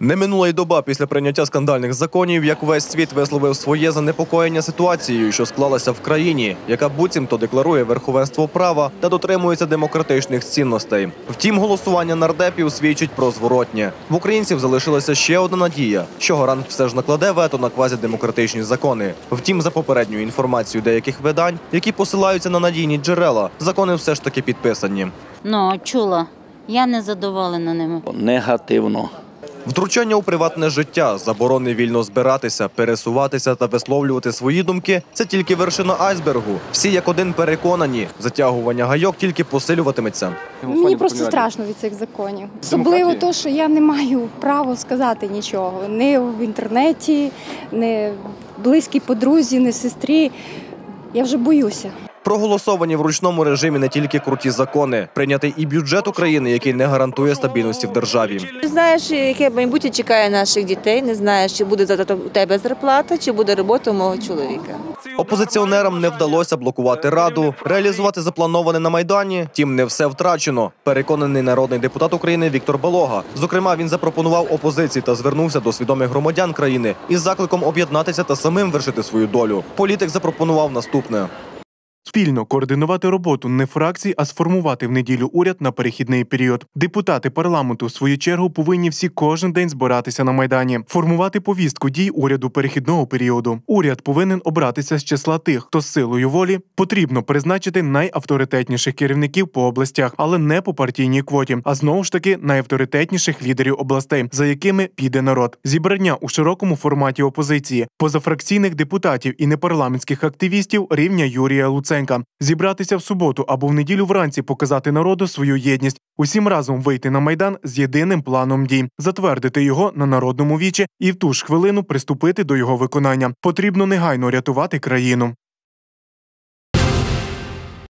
Не минула й доба після прийняття скандальних законів, як весь світ висловив своє занепокоєння ситуацією, що склалася в країні, яка буцімто декларує верховенство права та дотримується демократичних цінностей. Втім, голосування нардепів свідчить про зворотнє. В українців залишилася ще одна надія, що гарант все ж накладе вето на квазідемократичні закони. Втім, за попередньою інформацією деяких видань, які посилаються на надійні джерела, закони все ж таки підписані. Ну, чула. Я не задоволена ними. негативно. Втручання у приватне життя, заборони вільно збиратися, пересуватися та висловлювати свої думки це тільки вершина айсбергу. Всі як один переконані, затягування гайок тільки посилюватиметься. Мені просто страшно від цих законів. Особливо то, що я не маю права сказати нічого. Не в інтернеті, не близькій подрузі, не сестрі. Я вже боюся. Проголосовані в ручному режимі не тільки круті закони, прийнятий і бюджет України, який не гарантує стабільності в державі. Не знаєш, яке майбутнє чекає наших дітей, не знаєш, чи буде завтра у тебе зарплата, чи буде робота у мого чоловіка. Опозиціонерам не вдалося блокувати раду, реалізувати заплановане на майдані. Тім не все втрачено. Переконаний народний депутат України Віктор Балога. Зокрема, він запропонував опозиції та звернувся до свідомих громадян країни із закликом об'єднатися та самим вершити свою долю. Політик запропонував наступне. Спільно координувати роботу не фракцій, а сформувати в неділю уряд на перехідний період. Депутати парламенту, в свою чергу, повинні всі кожен день збиратися на майдані, формувати повістку дій уряду перехідного періоду. Уряд повинен обратися з числа тих, хто з силою волі потрібно призначити найавторитетніших керівників по областях, але не по партійній квоті, а знову ж таки найавторитетніших лідерів областей, за якими піде народ. Зібрання у широкому форматі опозиції, позафракційних депутатів і непарламентських активістів рівня Юрія Луценка. Зібратися в суботу або в неділю вранці показати народу свою єдність, усім разом вийти на майдан з єдиним планом дій, затвердити його на народному вічі і в ту ж хвилину приступити до його виконання. Потрібно негайно рятувати країну.